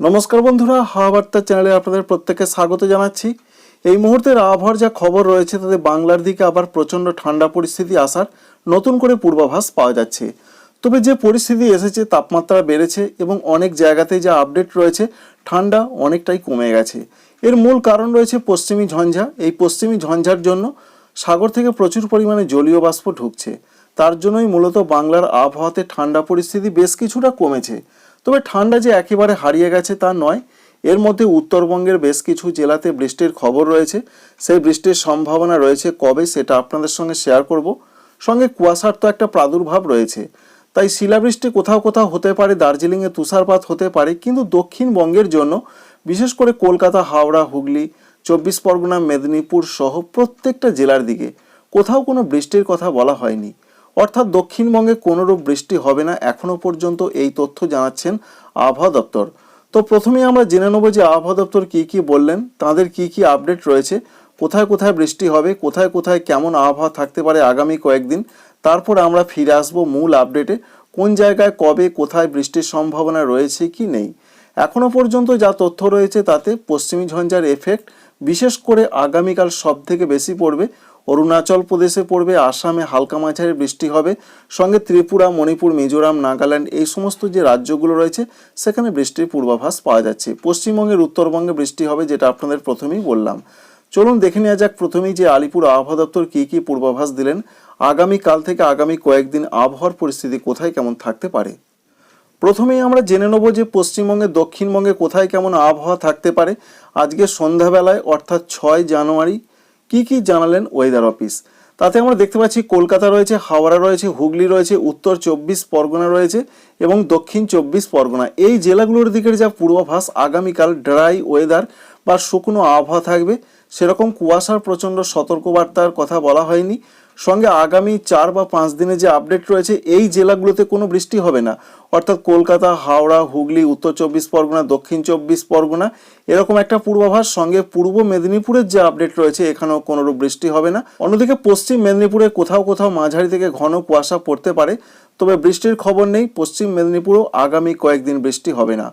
নমস্কার বন্ধুরা, হাওয়া বার্তা চ্যানেলে আপনাদের প্রত্যেককে স্বাগত জানাচ্ছি। এই মুহূর্তের আবহাওয়ার যা খবর রয়েছে, তাতে বাংলার দিকে আবার প্রচণ্ড ঠান্ডা পরিস্থিতি আসার নতুন করে পূর্বাভাস পাওয়া যাচ্ছে। তবে যে পরিস্থিতি এসেছে, তাপমাত্রা বেড়েছে এবং অনেক জায়গাতে যা আপডেট রয়েছে, ঠান্ডা অনেকটাই কমে গেছে। এর মূল কারণ রয়েছে পশ্চিমী ঝঞ্ঝা। এই পশ্চিমী ঝঞ্ঝার জন্য সাগর থেকে প্রচুর পরিমাণে জলীয় বাষ্প ঢুকছে। তার জন্যই মূলত বাংলার আবহাওয়াতে ঠান্ডা পরিস্থিতি বেশ কিছুটা কমেছে। তবে ঠান্ডা যে একেবারে হারিয়ে গেছে তা নয়, এর মধ্যে উত্তরবঙ্গের বেশ কিছু জেলাতে বৃষ্টির খবর রয়েছে। সেই বৃষ্টির সম্ভাবনা রয়েছে কবে সেটা আপনাদের সঙ্গে শেয়ার করব। সঙ্গে কুয়াশার তো একটা প্রাদুর্ভাব রয়েছে। তাই শিলাবৃষ্টি কোথাও কোথাও হতে পারে, দার্জিলিংয়ে তুষারপাত হতে পারে, কিন্তু দক্ষিণবঙ্গের জন্য, বিশেষ করে কলকাতা, হাওড়া, হুগলি, চব্বিশ পরগনা, মেদিনীপুর সহ প্রত্যেকটা জেলার দিকে কোথাও কোনো বৃষ্টির কথা বলা হয়নি। অর্থাৎ দক্ষিণবঙ্গে কোনোরূপ বৃষ্টি হবে না এখনও পর্যন্ত এই তথ্য জানাচ্ছেন আবহাওয়া দপ্তর। তো প্রথমেই আমরা জেনে নেব যে আবহাওয়া দপ্তর কী কী বললেন, তাদের কী কী আপডেট রয়েছে, কোথায় কোথায় বৃষ্টি হবে, কোথায় কোথায় কেমন আবহাওয়া থাকতে পারে আগামী কয়েকদিন। তারপর আমরা ফিরে আসব মূল আপডেটে, কোন জায়গায় কবে কোথায় বৃষ্টির সম্ভাবনা রয়েছে কি নেই। এখনও পর্যন্ত যা তথ্য রয়েছে তাতে পশ্চিমী ঝঞ্ঝার এফেক্ট বিশেষ করে আগামীকাল সব থেকে বেশি পড়বে। অরুণাচল প্রদেশে পড়বে, আসামে হালকা মাঝারি বৃষ্টি হবে, সঙ্গে ত্রিপুরা, মণিপুর, মিজোরাম, নাগাল্যান্ড এই সমস্ত যে রাজ্যগুলো রয়েছে, সেখানে বৃষ্টির পূর্বাভাস পাওয়া যাচ্ছে। পশ্চিমবঙ্গের উত্তরবঙ্গে বৃষ্টি হবে যেটা আপনাদের প্রথমেই বললাম। চলুন দেখে নেওয়া যাক প্রথমেই যে আলিপুর আবহাওয়া দপ্তর কী কী পূর্বাভাস দিলেন। আগামী কাল থেকে আগামী কয়েকদিন আবহাওয়ার পরিস্থিতি কোথায় কেমন থাকতে পারে? প্রথমেই আমরা জেনে নেব যে পশ্চিমবঙ্গে, দক্ষিণবঙ্গে কোথায় কেমন আবহাওয়া থাকতে পারে। আজকে সন্ধ্যাবেলায়, অর্থাৎ ছয় জানুয়ারি কি কি জানালেন ওয়েদার অফিস তাতে আমরা দেখতে পাচ্ছি কলকাতা রয়েছে, হাওড়া রয়েছে, হুগলি রয়েছে, উত্তর চব্বিশ পরগনা রয়েছে এবং দক্ষিণ চব্বিশ পরগনা। এই জেলাগুলোর দিকের যা পূর্বাভাস, আগামীকাল ড্রাই ওয়েদার বা শুকনো আবহাওয়া থাকবে। সেরকম কুয়াশার প্রচণ্ড সতর্কবার্তার কথা বলা হয়নি। সঙ্গে আগামী চার বা পাঁচ দিনে যে আপডেট রয়েছে, এই জেলাগুলোতে কোনো বৃষ্টি হবে না। অর্থাৎ কলকাতা, হাওড়া, হুগলি, উত্তর চব্বিশ পরগনা, দক্ষিণ চব্বিশ পরগনা, এরকম একটা পূর্বাভাস। সঙ্গে পূর্ব মেদিনীপুরের যে আপডেট রয়েছে, এখানেও কোনোরূপ বৃষ্টি হবে না। অন্যদিকে পশ্চিম মেদিনীপুরে কোথাও কোথাও মাঝারি থেকে ঘন কুয়াশা পড়তে পারে, তবে বৃষ্টির খবর নেই। পশ্চিম মেদিনীপুরেও আগামী কয়েকদিন বৃষ্টি হবে না।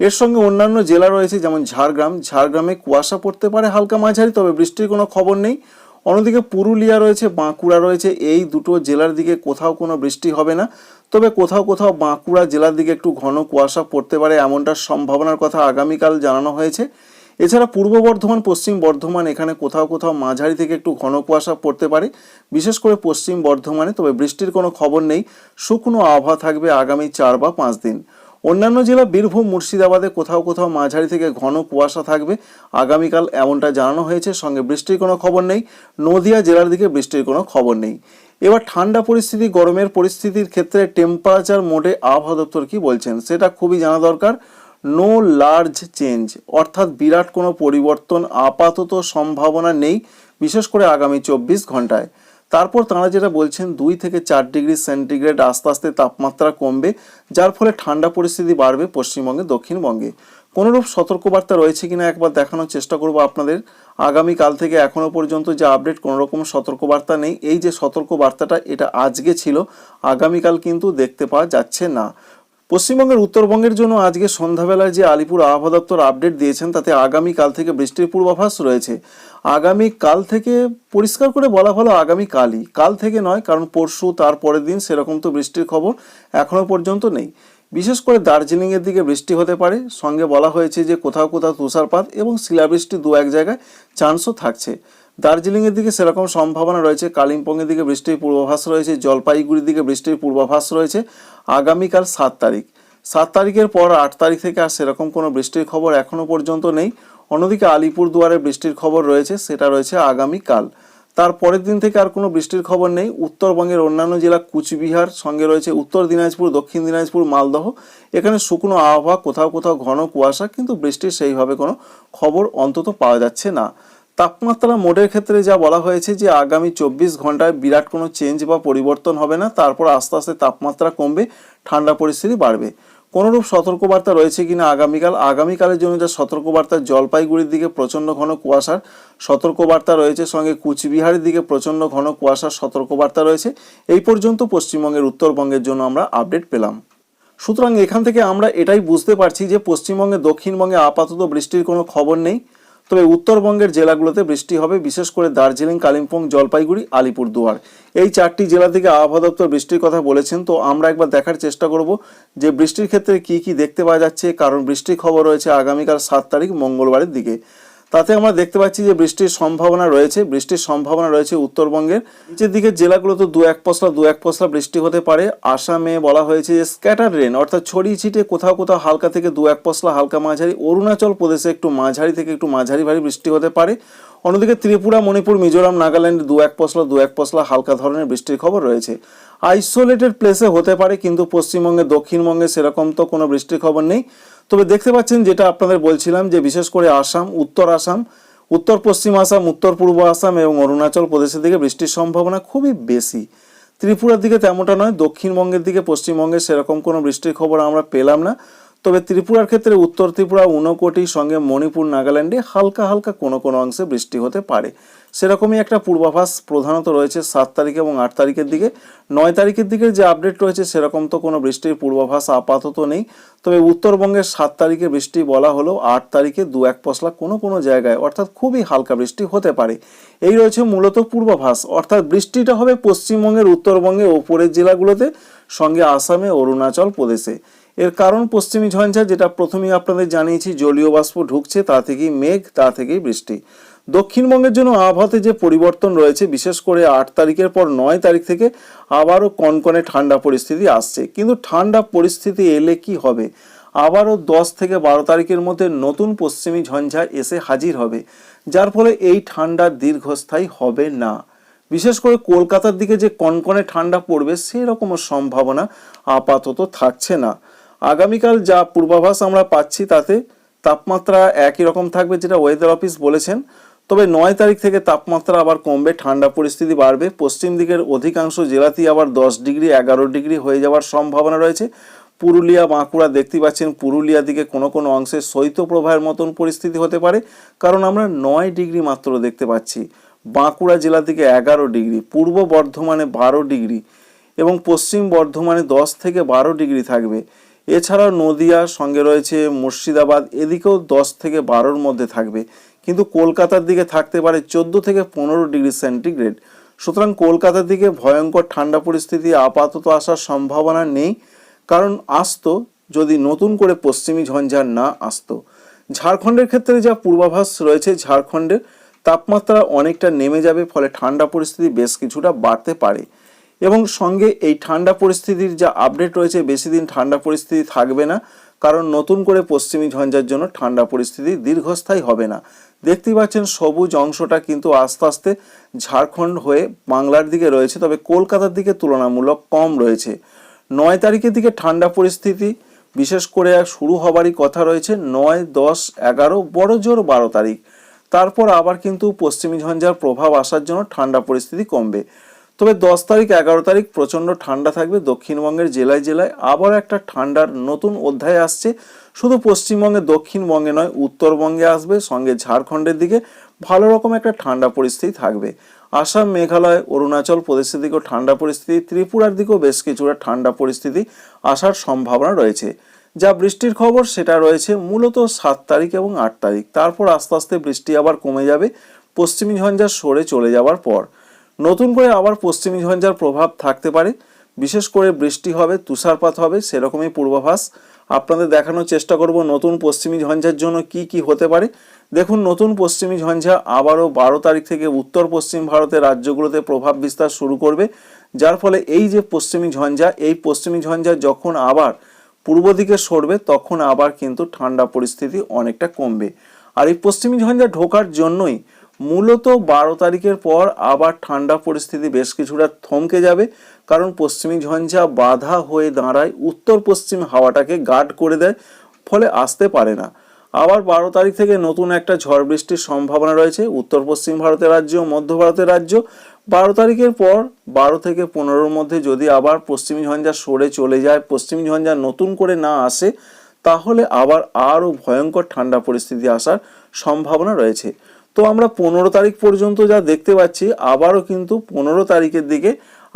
এর সঙ্গে অন্যান্য জেলা রয়েছে, যেমন ঝাড়গ্রাম। ঝাড়গ্রামে কুয়াশা পড়তে পারে হালকা মাঝারি, তবে বৃষ্টির কোনো খবর নেই। অন্যদিকে পুরুলিয়া রয়েছে, বাঁকুড়া রয়েছে, এই দুটো জেলার দিকে কোথাও কোনো বৃষ্টি হবে না। তবে কোথাও কোথাও বাঁকুড়া জেলার দিকে একটু ঘন কুয়াশা পড়তে পারে এমনটা সম্ভাবনার কথা আগামীকাল জানানো হয়েছে। এছাড়া পূর্ব বর্ধমান, পশ্চিম বর্ধমান এখানে কোথাও কোথাও মাঝারি থেকে একটু ঘন কুয়াশা পড়তে পারে। বিশেষ করে পশ্চিম বর্ধমানে, তবে বৃষ্টির কোনো খবর নেই। শুকনো আবহাওয়া থাকবে আগামী চার বা পাঁচ দিন। অন্যান্য জেলা বীরভূম, মুর্শিদাবাদে কোথাও কোথাও মাঝারি থেকে ঘন কুয়াশা থাকবে। আগামীকাল এমনটা জানানো হয়েছে, সঙ্গে বৃষ্টির কোনো খবর নেই। নদিয়া জেলার দিকে বৃষ্টির কোনো খবর নেই। এবার ঠান্ডা পরিস্থিতি, গরমের পরিস্থিতির ক্ষেত্রে টেম্পারেচার মোডে আবহাওয়া দপ্তর কি বলছেন, সেটা খুবই জানা দরকার। নো লার্জ চেঞ্জ অর্থাৎ বিরাট কোনো পরিবর্তন আপাতত সম্ভাবনা নেই, বিশেষ করে আগামী চব্বিশ ঘন্টায়। তারপর তাঁরা যেটা বলছেন, দুই থেকে চার ডিগ্রি সেন্টিগ্রেড আস্তে আস্তে তাপমাত্রা কমবে, যার ফলে ঠান্ডা পরিস্থিতি বাড়বে পশ্চিমবঙ্গে, দক্ষিণবঙ্গে। কোনোরূপ সতর্কবার্তা রয়েছে কিনা একবার দেখানোর চেষ্টা করব আপনাদের। আগামী কাল থেকে এখনও পর্যন্ত যে আপডেট কোনো রকম সতর্কবার্তা নেই। এই যে সতর্কবার্তাটা, এটা আজকে ছিল, আগামীকাল কিন্তু দেখতে পাওয়া যাচ্ছে না। পশ্চিমবঙ্গের উত্তরবঙ্গের জন্য আজকে সন্ধ্যাবেলায় যে আলিপুর আবহাওয়া দপ্তর আপডেট দিয়েছেন, তাতে আগামী কাল থেকে বৃষ্টির পূর্বাভাস রয়েছে। আগামী কাল থেকে পরিষ্কার করে বলা ভালো আগামী কালই। কাল থেকে নয়, কারণ পরশু তার পরের দিন সেরকম তো বৃষ্টির খবর এখনও পর্যন্ত নেই। বিশেষ করে দার্জিলিংয়ের দিকে বৃষ্টি হতে পারে। সঙ্গে বলা হয়েছে যে কোথাও কোথাও তুষারপাত এবং শিলাবৃষ্টি দু এক জায়গায় চান্সও থাকছে। দার্জিলিংয়ের দিকে সেরকম সম্ভাবনা রয়েছে, কালিম্পংয়ের দিকে বৃষ্টির পূর্বাভাস রয়েছে, জলপাইগুড়ির দিকে বৃষ্টির পূর্বাভাস রয়েছে আগামীকাল সাত তারিখ। সাত তারিখের পর আট তারিখ থেকে আর সেরকম কোনো বৃষ্টির খবর এখনও পর্যন্ত নেই। অন্যদিকে আলিপুর দুয়ারে বৃষ্টির খবর রয়েছে, সেটা রয়েছে আগামীকাল। তার পরের দিন থেকে আর কোনো বৃষ্টির খবর নেই। উত্তরবঙ্গের অন্যান্য জেলা কুচবিহার, সঙ্গে রয়েছে উত্তর দিনাজপুর, দক্ষিণ দিনাজপুর, মালদহ। এখানে শুকনো আবহাওয়া, কোথাও কোথাও ঘন কুয়াশা, কিন্তু বৃষ্টির সেইভাবে কোনো খবর অন্তত পাওয়া যাচ্ছে না। তাপমাত্রা মোডের ক্ষেত্রে যা বলা হয়েছে যে আগামী চব্বিশ ঘন্টায় বিরাট কোনো চেঞ্জ বা পরিবর্তন হবে না, তারপর আস্তে আস্তে তাপমাত্রা কমবে, ঠান্ডা পরিস্থিতি বাড়বে। কোনোরূপ সতর্কবার্তা রয়েছে কিনা আগামীকাল? আগামীকালের জন্য যা সতর্কবার্তা, জলপাইগুড়ির দিকে প্রচণ্ড ঘন কুয়াশার সতর্কবার্তা রয়েছে, সঙ্গে কুচবিহারের দিকে প্রচণ্ড ঘন কুয়াশার সতর্কবার্তা রয়েছে। এই পর্যন্ত পশ্চিমবঙ্গের উত্তরবঙ্গের জন্য আমরা আপডেট পেলাম। সুতরাং এখান থেকে আমরা এটাই বুঝতে পারছি যে পশ্চিমবঙ্গে, দক্ষিণবঙ্গে আপাতত বৃষ্টির কোনো খবর নেই। তবে উত্তরবঙ্গের জেলাগুলোতে বৃষ্টি হবে, বিশেষ করে দার্জিলিং, কালিম্পং, জলপাইগুড়ি, আলিপুরদুয়ার। এই চারটি জেলা থেকে আবহাওয়া দপ্তর বৃষ্টির কথা বলেছেন, তো আমরা একবার দেখার চেষ্টা করব যে বৃষ্টির ক্ষেত্রে কি কি দেখতে পাওয়া যাচ্ছে, কারণ বৃষ্টির খবর রয়েছে আগামীকাল সাত তারিখ, মঙ্গলবারের দিকে। তাতে আমরা দেখতে পাচ্ছি যে বৃষ্টির সম্ভাবনা রয়েছে। বৃষ্টির সম্ভাবনা রয়েছে উত্তরবঙ্গের। নিচের দিকের জেলাগুলোতে দু এক পশলা, দু এক পশলা বৃষ্টি হতে পারে। আসামে বলা হয়েছে যে স্ক্যাটার রেন অর্থাৎ ছড়িয়ে ছিটে কোথাও কোথাও হালকা থেকে দু এক পশলা হালকা মাঝারি। অরুণাচল প্রদেশে একটু মাঝারি থেকে একটু মাঝারি ভারী বৃষ্টি হতে পারে। অন্যদিকে ত্রিপুরা, মণিপুর, মিজোরাম, নাগাল্যান্ডে দু এক পশলা, দু এক পশলা হালকা ধরনের বৃষ্টির খবর রয়েছে। আইসোলেটেড প্লেসে হতে পারে, কিন্তু পশ্চিমবঙ্গে, দক্ষিণবঙ্গে সেরকম তো কোনো বৃষ্টির খবর নেই। তবে দেখতে পাচ্ছেন যেটা আপনাদের বলছিলাম যে বিশেষ করে আসাম, উত্তর আসাম, উত্তর পশ্চিম আসাম, উত্তর পূর্ব আসাম এবং অরুণাচল প্রদেশের দিকে বৃষ্টির সম্ভাবনা খুবই বেশি। ত্রিপুরার দিকে তেমনটা নয়, দক্ষিণবঙ্গের দিকে পশ্চিমবঙ্গে সেরকম কোনো বৃষ্টির খবর আমরা পেলাম না। তবে ত্রিপুরার ক্ষেত্রে উত্তর ত্রিপুরা ঊনকোটি সঙ্গে মণিপুর নাগাল্যান্ডে হালকা হালকা কোনো কোনো অংশে বৃষ্টি হতে পারে। সেরকমই একটা পূর্বাভাস প্রধানত রয়েছে সাত তারিখ এবং আট তারিখের দিকে। নয় তারিখের দিকে যে আপডেট রয়েছে সেরকম তো কোনো বৃষ্টির পূর্বাভাস আপাতত নেই। তবে উত্তরবঙ্গের সাত তারিখে বৃষ্টি বলা হলেও আট তারিখে দু এক পশলা কোনো কোনো জায়গায়, অর্থাৎ খুবই হালকা বৃষ্টি হতে পারে। এই রয়েছে মূলত পূর্বাভাস, অর্থাৎ বৃষ্টিটা হবে পশ্চিমবঙ্গের উত্তরবঙ্গে ওপরের জেলাগুলোতে, সঙ্গে আসামে, অরুণাচল প্রদেশে। এর কারণ পশ্চিমী ঝঞ্ঝা, যেটা প্রথমেই আপনাদের জানিয়েছি, জলীয় বাষ্প ঢুকছে, তা থেকেই মেঘ, তা থেকেই বৃষ্টি। দক্ষিণবঙ্গের জন্য আবহাওয়াতে যে পরিবর্তন রয়েছে, বিশেষ করে আট তারিখের পর নয় তারিখ থেকে আবারও কনকনে ঠান্ডা পরিস্থিতি আসছে। কিন্তু ঠান্ডা পরিস্থিতি এলে কি হবে? আবারও দশ থেকে বারো তারিখের মধ্যে নতুন পশ্চিমী ঝঞ্ঝা এসে হাজির হবে, যার ফলে এই ঠান্ডা দীর্ঘস্থায়ী হবে না। বিশেষ করে কলকাতার দিকে যে কনকনে ঠান্ডা পড়বে, সেরকমও সম্ভাবনা আপাতত থাকছে না। আগামীকাল যা পূর্বাভাস আমরা পাচ্ছি তাতে তাপমাত্রা একই রকম থাকবে যেটা ওয়েদার অফিস বলেছেন। তবে নয় তারিখ থেকে তাপমাত্রা আবার কমবে, ঠান্ডা পরিস্থিতি বাড়বে। পশ্চিম দিকের অধিকাংশ জেলাতেই আবার দশ ডিগ্রি, এগারো ডিগ্রি হয়ে যাওয়ার সম্ভাবনা রয়েছে। পুরুলিয়া, বাঁকুড়া দেখতে পাচ্ছেন, পুরুলিয়া দিকে কোনো কোনো অংশে শৈত্যপ্রবাহের মতন পরিস্থিতি হতে পারে, কারণ আমরা নয় ডিগ্রি মাত্র দেখতে পাচ্ছি। বাঁকুড়া জেলা থেকে এগারো ডিগ্রি, পূর্ব বর্ধমানে বারো ডিগ্রি এবং পশ্চিম বর্ধমানে দশ থেকে বারো ডিগ্রি থাকবে। এছাড়াও নদিয়ার সঙ্গে রয়েছে মুর্শিদাবাদ, এদিকেও দশ থেকে বারোর মধ্যে থাকবে। কিন্তু কলকাতার দিকে থাকতে পারে চোদ্দ থেকে পনেরো ডিগ্রি সেন্টিগ্রেড। সুতরাং কলকাতার দিকে ভয়ঙ্কর ঠান্ডা পরিস্থিতি আপাতত আসার সম্ভাবনা নেই, কারণ আসতো যদি নতুন করে পশ্চিমী ঝঞ্ঝার না আসতো। ঝাড়খণ্ডের ক্ষেত্রে যা পূর্বাভাস রয়েছে ঝাড়খণ্ডের, তাপমাত্রা অনেকটা নেমে যাবে, ফলে ঠান্ডা পরিস্থিতি বেশ কিছুটা বাড়তে পারে। এবং সঙ্গে এই ঠান্ডা পরিস্থিতির যা আপডেট রয়েছে, বেশি দিন ঠান্ডা পরিস্থিতি থাকবে না। কারণ নতুন করে পশ্চিমী ঝঞ্ঝার জন্য ঠান্ডা পরিস্থিতি দীর্ঘস্থায়ী হবে না। দেখতেই পাচ্ছেন সবুজ অংশটা কিন্তু আস্তে আস্তে ঝাড়খণ্ড হয়ে বাংলার দিকে রয়েছে, তবে কলকাতার দিকে তুলনামূলক কম রয়েছে। নয় তারিখের দিকে ঠান্ডা পরিস্থিতি, বিশেষ করে শুরু হবারই কথা রয়েছে, নয়, দশ, এগারো, বড় জোর বারো তারিখ। তারপর আবার কিন্তু পশ্চিমী ঝঞ্ঝার প্রভাব আসার জন্য ঠান্ডা পরিস্থিতি কমবে। তবে দশ তারিখ, এগারো তারিখ প্রচণ্ড ঠান্ডা থাকবে। দক্ষিণবঙ্গের জেলায় জেলায় আবার একটা ঠান্ডার নতুন অধ্যায় আসছে। শুধু পশ্চিমবঙ্গে, দক্ষিণবঙ্গে নয়, উত্তরবঙ্গে আসবে, সঙ্গে ঝাড়খণ্ডের দিকে। ভালো রকম একটা ঠান্ডা পরিস্থিতি থাকবে। আসাম, মেঘালয়, অরুণাচল প্রদেশের দিকেও ঠান্ডা পরিস্থিতি। ত্রিপুরার দিকেও বেশ কিছুটা ঠান্ডা পরিস্থিতি আসার সম্ভাবনা রয়েছে। যা বৃষ্টির খবর, সেটা রয়েছে মূলত সাত তারিখ এবং আট তারিখ। তারপর আস্তে আস্তে বৃষ্টি আবার কমে যাবে। পশ্চিমী ঝঞ্ঝা সরে চলে যাওয়ার পর। নতুন করে আবার পশ্চিমী ঝঞ্ঝার প্রভাব থাকতে পারে। বিশেষ করে বৃষ্টি হবে, তুষারপাত হবে, সেরকমই পূর্বাভাস। আপনাদের দেখানোর চেষ্টা করব নতুন পশ্চিমী ঝঞ্ঝার জন্য কি কি হতে পারে। দেখুন, নতুন পশ্চিমী ঝঞ্ঝা আবারও বারো তারিখ থেকে উত্তর পশ্চিম ভারতের রাজ্যগুলোতে প্রভাব বিস্তার শুরু করবে। যার ফলে এই যে পশ্চিমী ঝঞ্ঝা, এই পশ্চিমী ঝঞ্ঝা যখন আবার পূর্ব দিকে সরবে, তখন আবার কিন্তু ঠান্ডা পরিস্থিতি অনেকটা কমবে। আর এই পশ্চিমী ঝঞ্ঝা ঢোকার জন্যই মূলত বারো তারিখের পর আবার ঠান্ডা পরিস্থিতি বেশ কিছুটা থমকে যাবে, কারণ পশ্চিমী ঝঞ্ঝা বাধা হয়ে দাঁড়ায়, উত্তর পশ্চিম হাওয়াটাকে গার্ড করে দেয়, ফলে আসতে পারে না। আবার বারো তারিখ থেকে নতুন একটা ঝড় বৃষ্টির সম্ভাবনা রয়েছে, উত্তর পশ্চিম ভারতের রাজ্য, মধ্য ভারতের রাজ্য। বারো তারিখের পর বারো থেকে পনেরোর মধ্যে যদি আবার পশ্চিমী ঝঞ্ঝা সরে চলে যায়, পশ্চিমী ঝঞ্ঝা নতুন করে না আসে, তাহলে আবার আরও ভয়ঙ্কর ঠান্ডা পরিস্থিতি আসার সম্ভাবনা রয়েছে। তো আমরা পনেরো তারিখ পর্যন্ত যা দেখতে পাচ্ছি, আবারও কিন্তু পনেরো তারিখের দিকে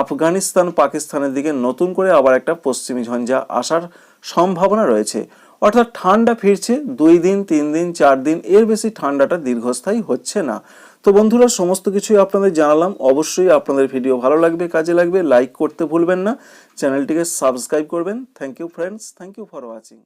আফগানিস্তান, পাকিস্তানের দিকে নতুন করে আবার একটা পশ্চিমী ঝঞ্ঝা আসার সম্ভাবনা রয়েছে। অর্থাৎ ঠান্ডা ফিরছে, দুই দিন, তিন দিন, চার দিন, এর বেশি ঠান্ডাটা দীর্ঘস্থায়ী হচ্ছে না। তো বন্ধুরা, সমস্ত কিছুই আপনাদের জানালাম। অবশ্যই আপনাদের ভিডিও ভালো লাগবে, কাজে লাগবে, লাইক করতে ভুলবেন না। চ্যানেলটিকে সাবস্ক্রাইব করবেন। Thank you friends thank you for watching